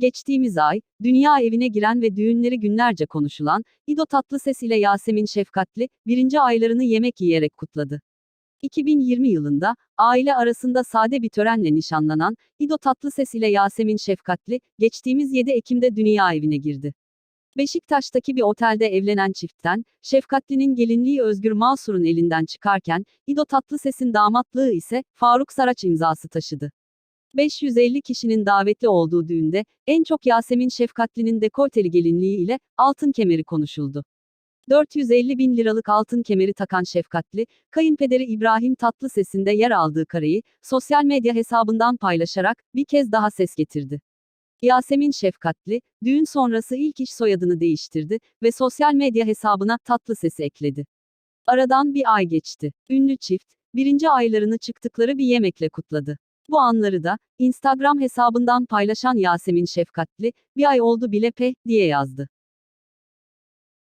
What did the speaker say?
Geçtiğimiz ay, dünya evine giren ve düğünleri günlerce konuşulan, İdo Tatlıses ile Yasemin Şefkatli, birinci aylarını yemek yiyerek kutladı. 2020 yılında, aile arasında sade bir törenle nişanlanan, İdo Tatlıses ile Yasemin Şefkatli, geçtiğimiz 7 Ekim'de dünya evine girdi. Beşiktaş'taki bir otelde evlenen çiftten, Şefkatli'nin gelinliği Özgür Mansur'un elinden çıkarken, İdo Tatlıses'in damatlığı ise, Faruk Saraç imzası taşıdı. 550 kişinin davetli olduğu düğünde, en çok Yasemin Şefkatli'nin dekolteli gelinliği ile, altın kemeri konuşuldu. 450 bin liralık altın kemeri takan Şefkatli, kayınpederi İbrahim Tatlıses'in de yer aldığı kareyi, sosyal medya hesabından paylaşarak, bir kez daha ses getirdi. Yasemin Şefkatli, düğün sonrası ilk iş soyadını değiştirdi ve sosyal medya hesabına Tatlıses'i ekledi. Aradan bir ay geçti. Ünlü çift, birinci aylarını çıktıkları bir yemekle kutladı. Bu anları da, Instagram hesabından paylaşan Yasemin Şefkatli, bir ay oldu bile pe, diye yazdı.